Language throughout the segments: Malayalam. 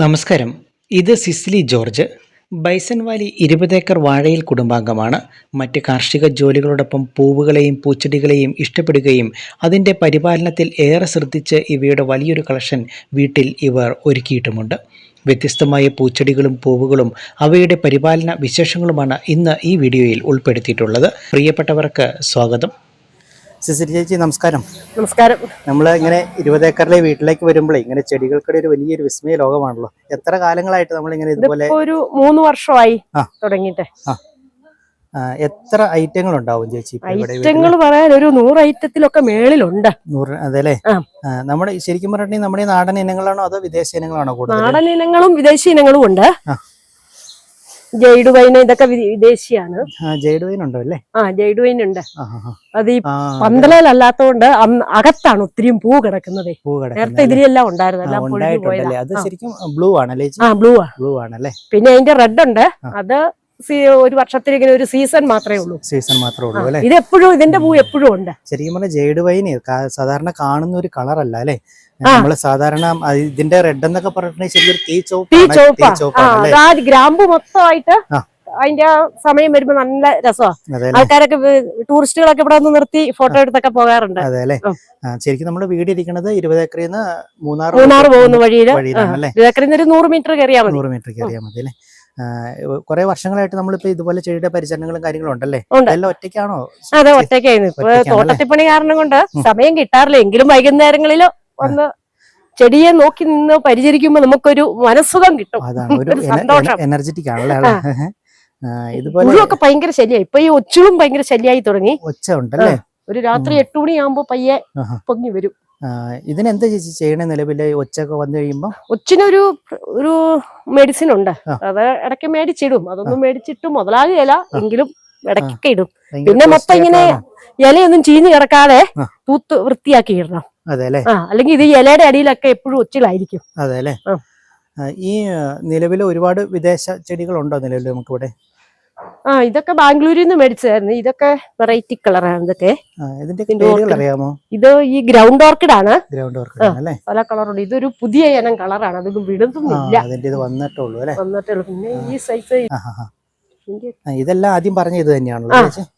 നമസ്കാരം. ഇത് സിസ്ലി ജോർജ്. ബൈസൺ വാലി ഇരുപതേക്കർ വാഴയിൽ കുടുംബാംഗമാണ്. മറ്റ് കാർഷിക ജോലികളോടൊപ്പം പൂവുകളെയും പൂച്ചെടികളെയും ഇഷ്ടപ്പെടുകയും അതിന്റെ പരിപാലനത്തിൽ ഏറെ ശ്രദ്ധിച്ച് ഇവയുടെ വലിയൊരു കളക്ഷൻ വീട്ടിൽ ഇവർ ഒരുക്കിയിട്ടുമുണ്ട്. വ്യത്യസ്തമായ പൂച്ചെടികളും പൂവുകളും അവയുടെ പരിപാലന വിശേഷങ്ങളുമാണ് ഇന്ന് ഈ വീഡിയോയിൽ ഉൾപ്പെടുത്തിയിട്ടുള്ളത്. പ്രിയപ്പെട്ടവർക്ക് സ്വാഗതം. സിസിലി ചേച്ചി നമസ്കാരം. നമസ്കാരം. നമ്മൾ ഇങ്ങനെ ഇരുപത് ഏക്കറിലെ വീട്ടിലേക്ക് വരുമ്പോഴേ ഇങ്ങനെ ചെടികൾക്കിടെ ഒരു വലിയൊരു വിസ്മയ ലോകമാണല്ലോ. എത്ര കാലങ്ങളായിട്ട് നമ്മൾ ഇങ്ങനെ ഇതുപോലെ ഒരു മൂന്ന് വർഷമായി. തുടങ്ങിയിട്ട്. എത്ര ഐറ്റങ്ങൾ ഉണ്ടാവും ചേച്ചി ഐറ്റങ്ങൾ പറയാൻ ഒരു നൂറ് ഐറ്റത്തിലൊക്കെ മേളിലുണ്ട്? നൂറ് അതെല്ലേ? നമ്മുടെ ശരിക്കും പറഞ്ഞിട്ടുണ്ടെങ്കിൽ നമ്മുടെ നാടൻ ഇനങ്ങളാണോ അതോ വിദേശ ഇനങ്ങളാണോ കൂടുതൽ നാടൻ ഇനങ്ങളും വിദേശ ഇനങ്ങളും ഉണ്ട്. ആ. ജെയ്ഡ് വൈൻ ഇതൊക്കെ വിദേശിയാണ്. ജൈഡ് വൈൻ ഉണ്ടോ അല്ലേ? ആ ജൈഡ് വൈൻ ഉണ്ട്. അത് ഈ പന്തലല്ലാത്തോണ്ട് അകത്താണ് ഒത്തിരിയും പൂ കിടക്കുന്നത്. നേരത്തെ ഇതിലെല്ലാം ഉണ്ടായിരുന്നു. അത് ശരിക്കും ബ്ലൂ ആണല്ലേ ആ ബ്ലൂ ആണ് ബ്ലൂ ആണല്ലേ? പിന്നെ അതിന്റെ റെഡ് ഉണ്ട്. അത് ഒരു വർഷത്തിൽ ഇങ്ങനെ ഒരു സീസൺ മാത്രമേ ഉള്ളൂ. സീസൺ മാത്രമേ ഉള്ളൂ അല്ലേ? ഇത് എപ്പോഴും ഇതിന്റെ പൂ എപ്പോഴും ഉണ്ട്. ശരിക്കും പറഞ്ഞാൽ ജേഡ് വൈന് സാധാരണ കാണുന്ന ഒരു കളർ അല്ല അല്ലേ. നമ്മൾ സാധാരണ ഇതിന്റെ റെഡ് എന്നൊക്കെ പറഞ്ഞിട്ടുണ്ടെങ്കിൽ തീ ആ. ഗ്രാമ്പു മൊത്തമായിട്ട് അതിന്റെ ആ സമയം വരുമ്പോ നല്ല രസമാണ് ആൾക്കാരൊക്കെ ടൂറിസ്റ്റുകളൊക്കെ ഇവിടെ വന്ന് നിർത്തി ഫോട്ടോ എടുത്തൊക്കെ പോകാറുണ്ട്. അതെ അല്ലേ? ശരിക്കും നമ്മുടെ വീട് ഇരിക്കുന്നത് ഇരുപത് ഏക്കറിൽ നിന്ന് മൂന്നാർ മൂന്നാർ പോകുന്ന വഴിയിൽ ഇരുപത് ഏക്കറിൽ നിന്ന് ഒരു നൂറ് മീറ്റർ കയറിയാൽ മതി. നൂറ് മീറ്റർ കയറിയാൽ മതി അല്ലേ? കുറെ വർഷങ്ങളായിട്ട് നമ്മളിപ്പോ ഇതുപോലെ ചെടിയുടെ പരിചരണങ്ങളും കാര്യങ്ങളും ഉണ്ടല്ലേ? ഉണ്ട്. എല്ലാം ഒറ്റയ്ക്കാണോ? അതെ ഒറ്റയ്ക്കായിരുന്നു. ഇപ്പൊ? തോട്ടത്തിപ്പണി കാരണം കൊണ്ട് സമയം കിട്ടാറില്ല. എങ്കിലും വൈകുന്നേരങ്ങളിൽ ഒന്ന് ചെടിയെ നോക്കി നിന്ന് പരിചരിക്കുമ്പോ നമുക്കൊരു മനസ്സുഖം കിട്ടും. എനർജറ്റിക് ആണല്ലേ ഇതുപോലെ ഭയങ്കര ശല്യമായി ഇപ്പൊ ഈ ഒച്ചുളും ഭയങ്കര ശല്യമായി തുടങ്ങി. ഒച്ച ഉണ്ടല്ലേ? ഒരു രാത്രി എട്ട് മണിയാകുമ്പോ പയ്യെ. പൊങ്ങി വരും. ഇതിനെന്താ ചേച്ചി ചെയ്യണേ നിലവിൽ? ഒച്ചൊക്കെ വന്നു കഴിയുമ്പോ? ഒച്ചിനൊരു ഒരു മെഡിസിൻ ഉണ്ട്. അത് ഇടയ്ക്ക് മേടിച്ചിടും. അതൊന്നും മേടിച്ചിട്ട് മുതലാകുകയില്ല എങ്കിലും ഇടയ്ക്കൊക്കെ ഇടും. പിന്നെ മൊത്തം ഇങ്ങനെ? ഇലയൊന്നും ചീഞ്ഞ് കിടക്കാതെ. തൂത്ത് വൃത്തിയാക്കി ഇടണം. അതെ അല്ലെങ്കിൽ ഇത് ഇലയുടെ അടിയിലൊക്കെ എപ്പോഴും ഒച്ചിലായിരിക്കും. അതെ അല്ലേ? ഈ നിലവിൽ ഒരുപാട് വിദേശ ചെടികളുണ്ടോ നിലവിൽ നമുക്ക് ഇവിടെ ആ ഇതൊക്കെ ബാംഗ്ലൂരിൽ നിന്ന് മേടിച്ചതായിരുന്നു. ഇതൊക്കെ വെറൈറ്റി കളറാണ് ഇതൊക്കെ. അറിയാമോ? ഇത് ഈ ഗ്രൗണ്ട് ഓർക്കിഡ് ആണ്. ഗ്രൗണ്ട് ഓർക്കിഡ് അല്ലേ പല കളറുണ്ട് ഇതൊരു പുതിയ ഇനം കളറാണ് അതൊന്നും വിടുന്നില്ല അതിന്റെ ഇത് വന്നിട്ടുള്ളൂ അല്ലേ? വന്നിട്ടുള്ളൂ. പിന്നെ ഈ സൈസ് ഇതെല്ലാം ആദ്യം പറഞ്ഞ ഇത് തന്നെയാണല്ലോ.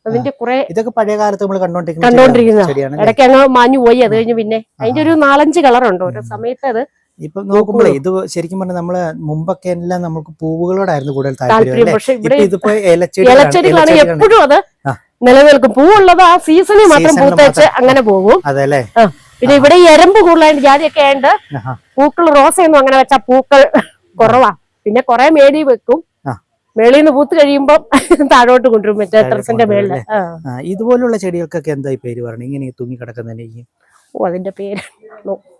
അതിന്റെ കുറെ ഇതൊക്കെ പഴയ കാലത്ത് നമ്മൾ കണ്ടോണ്ടിരിക്കുന്ന കണ്ടോണ്ടിരിക്കുന്ന ചെടിയാണ് ഇടയ്ക്ക് അങ്ങ് മാഞ്ഞു പോയി. അത് കഴിഞ്ഞ് പിന്നെ അതിന്റെ ഒരു നാലഞ്ച് കളറുണ്ട് ഓരോ സമയത്ത് അത് ഇപ്പൊ നോക്കുമ്പോഴേ ഇത് ശരിക്കും പറഞ്ഞാൽ നമ്മൾ മുമ്പൊക്കെ എല്ലാം നമുക്ക് പൂവുകളോടായിരുന്നു കൂടുതൽ താല്പര്യം താല്പര്യം പക്ഷെ ഇവിടെ ഇതിപ്പോ ഇലച്ചെടികളാണ്. എപ്പോഴും അത്. നിലനിൽക്കും. പൂവുള്ളത് ആ സീസണിൽ മാത്രം പൂത്തേച്ച് അങ്ങനെ പോകും. അതെ പിന്നെ ഇവിടെ ഈ എരമ്പ് കൂടുതലായിട്ട് ജാതിയൊക്കെ ഉണ്ട്. പൂക്കൾ റോസയൊന്നും അങ്ങനെ വെച്ചാ പൂക്കൾ കുറവാ. പിന്നെ കുറെ മേടി വെക്കും. മേളിൽ നിന്ന് പൂത്ത് കഴിയുമ്പോ താഴോട്ട് കൊണ്ടുവരും മറ്റേ ടെറസിന്റെ മേളിൽ. ഇതുപോലുള്ള ചെടികൾക്കൊക്കെ എന്തായി പേര് പറഞ്ഞു ഇങ്ങനെ തൂങ്ങി കിടക്കുന്നതിന് ഓ അതിന്റെ പേര്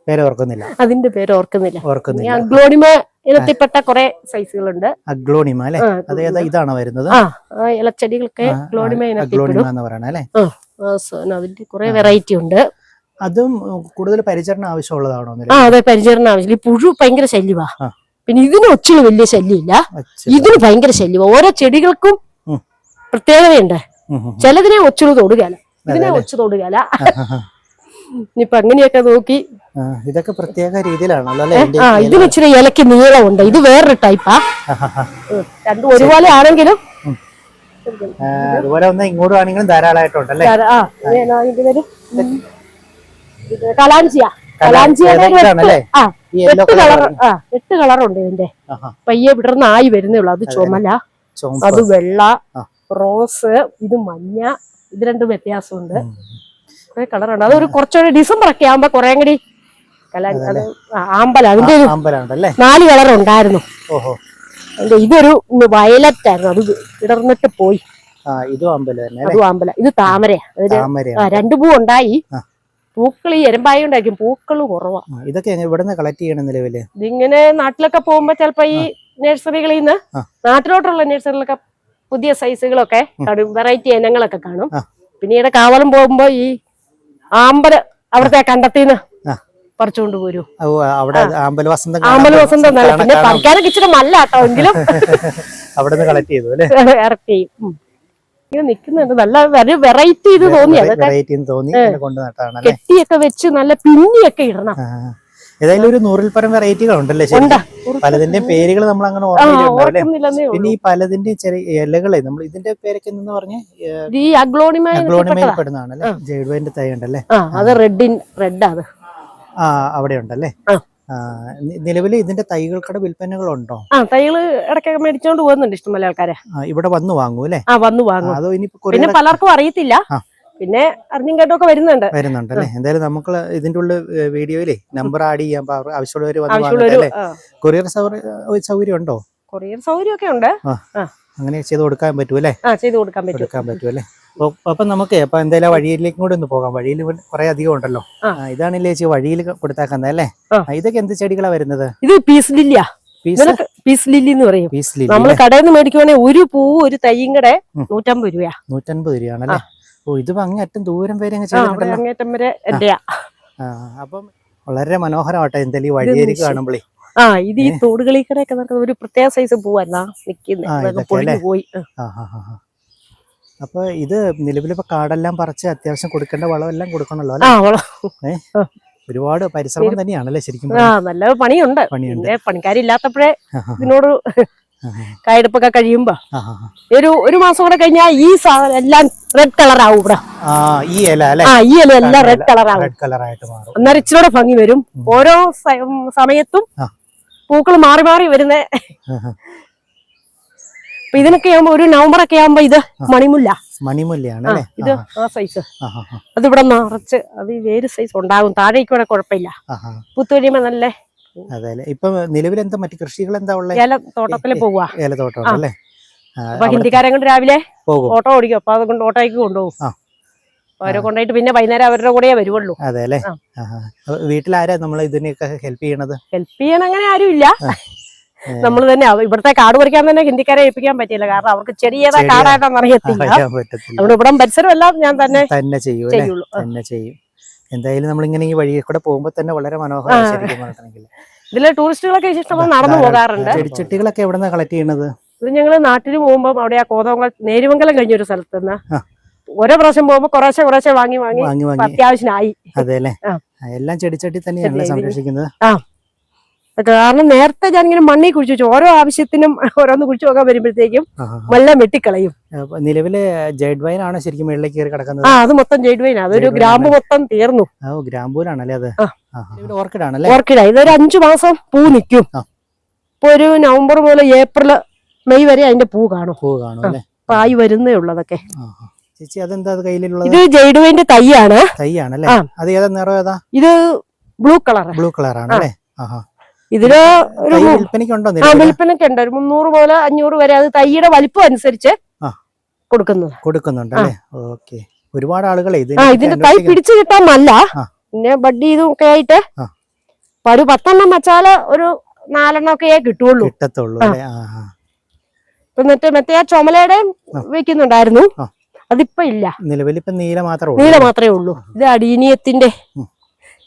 പേര് ഓർക്കുന്നില്ല അതിന്റെ പേര് ഓർക്കുന്നില്ല. ഓർക്കുന്നില്ല. അഗ്ലോണിമ ഇനത്തിൽപ്പെട്ട കുറെ സൈസുകളുണ്ട്. അഗ്ലോണിമ അല്ലെ? അതേതാ ഇതാണ് വരുന്നത്? ഇലച്ചെടികളൊക്കെ ആ, അഗ്ലോണിമ അഗ്ലോണിമ ഇനത്തിൽപ്പെടും. എന്ന് പറയണ അല്ലെ അതിന്റെ കുറെ വെറൈറ്റി ഉണ്ട്. അതും കൂടുതൽ പരിചരണം ആവശ്യമുള്ളതാണോ ആ അതെ പരിചരണം ആവശ്യം ഈ പുഴു ഭയങ്കര ശല്യമാ. പിന്നെ ഇതിന് ഒച്ചിന് വലിയ ശല്യമില്ല. ഇതിന് ഭയങ്കര ശല്യമാ. ഓരോ ചെടികൾക്കും. പ്രത്യേകതയുണ്ട്. ചിലതിനെ ഒച്ചിന് തൊടുകയല്ല. ഇതിനെ ഒച്ചു തൊടുകയല്ല. ഇനിയിപ്പൊ അങ്ങനെയൊക്കെ നോക്കി. ഇതൊക്കെ പ്രത്യേക രീതിയിലാണല്ലോ ആ ഇതിന് ഇച്ചിരി ഇലക്ക് നീളമുണ്ട്. ഇത് വേറൊരു ടൈപ്പാ രണ്ടും ഒരുപോലെ ആണെങ്കിലും അതുപോലെ ഒന്ന് ഇങ്ങോട്ട് ആണെങ്കിലും ധാരാളമായിട്ടുണ്ടല്ലേ കലാഞ്ചിയാ? എട്ട്- കളർ ആ കളറുണ്ട് ഇതിന്റെ. പയ്യെ വിടർന്ന് ആയി വരുന്നേ ഉള്ളു അത്. ചുമല അത് വെള്ള. റോസ് ഇത് മഞ്ഞ ഇത് രണ്ടും വ്യത്യാസമുണ്ട്. കുറെ കളറാണ് അതൊരു കുറച്ചൊരു ഡിസംബർ ഒക്കെ ആകുമ്പോ കുറെ കൂടി ആമ്പല. അതിന്റെ ഒരു നാല് കളർ ഉണ്ടായിരുന്നു. ഇതൊരു വയലറ്റ് ആയിരുന്നു. അത് ഇടർന്നിട്ട് പോയി. ഇതും ആമ്പല ഇത് താമര രണ്ടു പൂ ഉണ്ടായി. പൂക്കൾ ഈ എരമ്പായ ഉണ്ടായിരിക്കും. പൂക്കൾ കുറവാ. ആ, ഇതൊക്കെ ഇവിടെ കളക്ട് ചെയ്യണം നിലവിൽ? ഇതിങ്ങനെ നാട്ടിലൊക്കെ പോകുമ്പോ ചിലപ്പോ ഈ നഴ്സറികളിൽ നിന്ന്. നാട്ടിലോട്ടുള്ള നഴ്സറികളൊക്കെ പുതിയ സൈസുകളൊക്കെ വെറൈറ്റി ഇനങ്ങളൊക്കെ കാണും. പിന്നീട് കാവലം പോകുമ്പോ ഈ ആമ്പല അവിടുത്തെ കണ്ടത്തിന്ന് പറിച്ചുകൊണ്ട് പോരും. ആമ്പൽ അവിടെ അമ്പല വസന്തം വസന്തം പിന്നെ പറിക്കാനൊക്കെ ഇച്ചിരി മല്ല കേട്ടോ എങ്കിലും. അവിടുന്ന് കളക്ട് ചെയ്തു അല്ലേ? ഇറക്ട് ചെയ്യും. ഇങ്ങനെ നിക്കുന്നുണ്ട്. നല്ല വെറൈറ്റി ഇത് തോന്നി. വെറൈറ്റി തോന്നി. കൊണ്ട് നട്ടാണ് കെട്ടിയൊക്കെ വെച്ച് നല്ല പിന്നിയൊക്കെ ഇടണം. ഏതായാലും ഒരു നൂറിൽ പരം വെറൈറ്റികൾ ഉണ്ടല്ലേ പലതിന്റെ ശരിക്കും പേരുകൾ നമ്മൾ അങ്ങനെ പിന്നെ ഈ പലതിന്റെ ചെറിയ ഇലകളെ നമ്മൾ ഇതിന്റെ പേരൊക്കെ എന്ന് പറഞ്ഞ്? ജൈഡുവിന്റെ തൈ ഉണ്ടല്ലേ ആ. അത് റെഡിൻ റെഡ് അത്. ആ അവിടെ ഉണ്ടല്ലേ. നിലവിൽ ഇതിന്റെ തൈകൾക്കട വിൽപ്പനകളുണ്ടോ? ആ തൈകൾ ഇടയ്ക്കൊക്കെ മേടിച്ചോണ്ട് പോകുന്നുണ്ട് ഇഷ്ടംപോലെ ആൾക്കാരെ. ഇവിടെ വന്നു വാങ്ങൂ അല്ലേ? ആ വന്നു വാങ്ങും. അതോ ഇനി പിന്നെ പലർക്കും അറിയത്തില്ല. പിന്നെ അറിഞ്ഞും കേട്ടൊക്കെ വരുന്നുണ്ട്. വരുന്നുണ്ട് വരുന്നുണ്ടല്ലേ എന്തായാലും നമുക്ക് ഇതിന്റെ ഉള്ളിൽ വീഡിയോയിലേ നമ്പർ ആഡ് ചെയ്യാൻ ആവശ്യമുള്ളവർ വന്ന് കൊറിയർ സൗകര്യം ഉണ്ടോ? കൊറിയർ സൗകര്യം ഒക്കെ ഉണ്ട് അങ്ങനെ ചെയ്ത് കൊടുക്കാൻ പറ്റും അല്ലേ? ചെയ്ത് കൊടുക്കാൻ പറ്റും. പറ്റുമല്ലേ പറ്റും അല്ലേ? അപ്പൊ നമുക്ക് അപ്പൊ എന്തായാലും വഴിയിലേക്ക് കൂടെ ഒന്ന് പോകാം. വഴിയിൽ കുറെ അധികം ഉണ്ടല്ലോ. ഇതാണല്ലേ ചേച്ചി വഴിയിൽ കൊടുത്താക്കുന്നത് അല്ലേ? ഇതൊക്കെ എന്ത് ചെടികളാ വരുന്നത്? ഇത് പീസ് ലില്ലിയാ. പീസ്? ലില്ലി എന്ന് പറയും. നമ്മൾ കടയിൽ നിന്ന് മേടിക്കുവാണെങ്കിൽ ഒരു പൂവ് ഒരു തൈയും കൂടെ നൂറ്റമ്പത് രൂപയാ. നൂറ്റമ്പത് രൂപയാണല്ലേ ഓ ഇത് അങ്ങേറ്റം ദൂരം വരെ അങ്ങ് ചെയ്തിട്ടുണ്ടല്ലോ. അങ്ങേറ്റം വരെ എന്റെയാ അപ്പം വളരെ മനോഹരമാട്ടെ എന്തായാലും ഈ വഴിയേക്ക് നിശ്ചയം. ആ ഇത് ഈ തോടുകളിൽ കൂടെ ഒക്കെ നടക്കുന്ന ഒരു പ്രത്യേക സൈസ് അല്ലേ? പോയി. അപ്പൊ ഇത് നിലവിലിപ്പോ കാടെല്ലാം പറിച്ച് അത്യാവശ്യം കൊടുക്കേണ്ട എല്ലാം കൊടുക്കണല്ലോ അല്ലേ? ഒരുപാട് പരിസരം തന്നെയാണല്ലേ ശരിക്കും നല്ല പണിയുണ്ട്. പണിയുണ്ട്. പണിക്കാരില്ലാത്തപ്പോഴേ ഇതിനോട് കായെടുപ്പൊക്കെ കഴിയുമ്പോ. ഒരു ഒരു മാസം കൂടെ കഴിഞ്ഞാൽ ഈ സാധനം എല്ലാം റെഡ് കളർ ആവും ഇവിടെ. ഈ ഇല അല്ലെ? ആ ഈ ഇല എല്ലാം റെഡ് കളർ ആവും. അന്നേരം ഇച്ചിരൂടെ ഭംഗി വരും. ഓരോ സമയത്തും. പൂക്കൾ മാറി മാറി വരുന്ന. ഇതിനൊക്കെ ആകുമ്പോ ഒരു നവംബർ ഒക്കെ ആകുമ്പോ ഇത് മണിമുല്ല. മണിമുല്ലയാണ് ഇത് ആ സൈസ് ആ, ആ, ആ, അത് ഇവിടെ നിറച്ച് അത് വേര് സൈസ് ഉണ്ടാകും താഴേക്ക് ഇവിടെ കുഴപ്പമില്ല. ആ, ആ. കഴിയുമ്പോ നല്ല അതെ അല്ലേ ഇപ്പൊ നിലവിൽ എന്താ മറ്റു കൃഷികൾ എന്താ ഉള്ളത് ഏലത്തോട്ടത്തിൽ പോവാ. ഏലത്തോട്ടം അല്ലേ അപ്പൊ ഹിന്ദിക്കാരെ കൊണ്ട് രാവിലെ പോകും. ഓട്ടോ ഓടിക്കും. അപ്പൊ അതുകൊണ്ട് ഓട്ടോയ്ക്ക് കൊണ്ടുപോകും. അവരെ കൊണ്ടുപോയിട്ട് പിന്നെ വൈകുന്നേരം അവരുടെ കൂടെ വരുവുള്ളൂ. അതെ അല്ലേ വീട്ടിലാരാ നമ്മൾ ഇതിനെയൊക്കെ ഹെൽപ്പ് ചെയ്യണത്? ഹെൽപ്പ് ചെയ്യാൻ അങ്ങനെ ആരുമില്ല ഇല്ല. നമ്മൾ തന്നെ ഇവിടുത്തെ കാട് പറിക്കാൻ തന്നെ ഹിന്ദിക്കാരെ ഏൽപ്പിക്കാൻ പറ്റില്ല കാരണം അവർക്ക് ചെറിയതാ ചെറിയ- കാടായിട്ടാണ് അറിയത്തില്ല. അതുകൊണ്ട് ഇവിടെ പരിസരം എല്ലാം ഞാൻ തന്നെ തന്നെ ചെയ്യും. ആ. എന്തായാലും നമ്മളിങ്ങനെ ഈ വഴിയിൽ കൂടെ പോകുമ്പോ തന്നെ വളരെ മനോഹരം ആ. ശരിക്കും പറഞ്ഞിട്ടുണ്ടെങ്കിൽ. ഇതിലെ ടൂറിസ്റ്റുകളൊക്കെ ഇഷ്ടംപോലെ നടന്നു പോകാറുണ്ട്. ചെടിച്ചട്ടികളൊക്കെ എവിടെ നിന്നാ കളക്ട് ചെയ്യുന്നത്? ഇത് ഞങ്ങൾ നാട്ടിൽ പോകുമ്പോൾ അവിടെ ആ കോതമംഗലം നേരുമംഗലം കഴിഞ്ഞൊരു സ്ഥലത്ത് നിന്ന് ഓരോ പ്രാവശ്യം പോകുമ്പോൾ കുറേശ്ശെ കുറേശ്ശെ വാങ്ങി വാങ്ങി അത്യാവശ്യമായി അതെ അല്ലേ? എല്ലാം ചെടിച്ചട്ടി തന്നെയാണല്ലേ സംരക്ഷിക്കുന്നത്? സംരക്ഷിക്കുന്നത് കാരണം നേരത്തെ ഞാൻ ഇങ്ങനെ മണ്ണി കുഴിച്ചു വെച്ചു. ഓരോ ആവശ്യത്തിനും ഓരോന്ന് കുഴിച്ചു നോക്കാൻ വരുമ്പോഴത്തേക്കും. വെള്ളം വെട്ടിക്കളയും. നിലവിലെ ജെഡ് വൈൻ ആണ് ശരിക്കും മുകളിലേക്ക് കയറി കിടക്കുന്നത്. ആ അത് മൊത്തം ജെയ്ഡ് വൈൻ അതൊരു ഗ്രാമ്പ് മൊത്തം തീർന്നു. ഓ ഗ്രാമ്പൂരാണല്ലേ അത്. ഓർക്കിഡ് ആണല്ലേ ഓർക്കിഡ്. ഇതൊരു അഞ്ചു മാസം പൂ നിൽക്കും. ഇപ്പൊ ഒരു നവംബർ മുതൽ ഏപ്രിൽ മെയ് വരെ അതിന്റെ പൂ കാണും. പൂ കാണും അല്ലേ? പായി വരുന്നേ ഉള്ളതൊക്കെ. ചേച്ചി അതെന്താ കയ്യിലുള്ളത്? ഇത് ജെയ്ഡ് വൈന്റെ തൈയാണ്. തൈയാണല്ലേ അത് ഏതാ നിറം ഏതാ? ഇത് ബ്ലൂ കളർ ബ്ലൂ കളർ ആണല്ലേ ആഹാ ഇതിൽ ഒരു ആ ഉണ്ട് ഒരു മുന്നൂറ് പോലെ അഞ്ഞൂറ് വരെ അത് തൈയുടെ വലിപ്പം അനുസരിച്ച്. കൊടുക്കുന്നത്. ഓക്കെ. ഒരുപാട് ആളുകളെ ആ ഇതിന്റെ തൈ പിടിച്ചു കിട്ടാൻ നല്ല. പിന്നെ ബഡ് ഇതും ഒക്കെ ആയിട്ട് ഒരു പത്തെണ്ണം വെച്ചാൽ ഒരു നാലെണ്ണം ഒക്കെ കിട്ടുള്ളൂ. കിട്ടത്തുള്ളൂ. ഇപ്പൊ മറ്റേ മറ്റേ ആ ചുമലയുടെ വെക്കുന്നുണ്ടായിരുന്നു. അതിപ്പോ ഇല്ല. നിലവിൽ ഇപ്പൊ നീല മാത്രമേ നീല മാത്രമേ ഉള്ളൂ. ഇത് അടീനിയത്തിന്റെ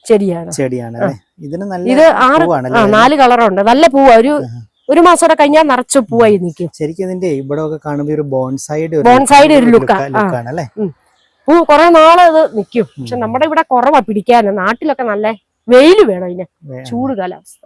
ചെടിയാണ്. ചെടിയാണല്ലേ ഇതിന് നല്ല ഇത് ആറ് ആ നാല് കളറുണ്ട്. നല്ല പൂവാ ഒരു ഒരു മാസം കൂടെ കഴിഞ്ഞാൽ നിറച്ച് പൂവായി നിൽക്കും. ശരിക്കും ഇതിന്റെ ഇവിടെ ഒക്കെ കാണുമ്പോ ഒരു ബോൺസൈഡ് ബോൺസൈഡ് ഒരു. ലുക്കാണ് അല്ലേ പൂ കുറെ നാൾ ഇത് നിൽക്കും. പക്ഷെ നമ്മുടെ ഇവിടെ കുറവാ പിടിക്കാനും നാട്ടിലൊക്കെ നല്ല വെയിൽ വേണം ഇതിന്. ചൂട് കാലാവസ്ഥ.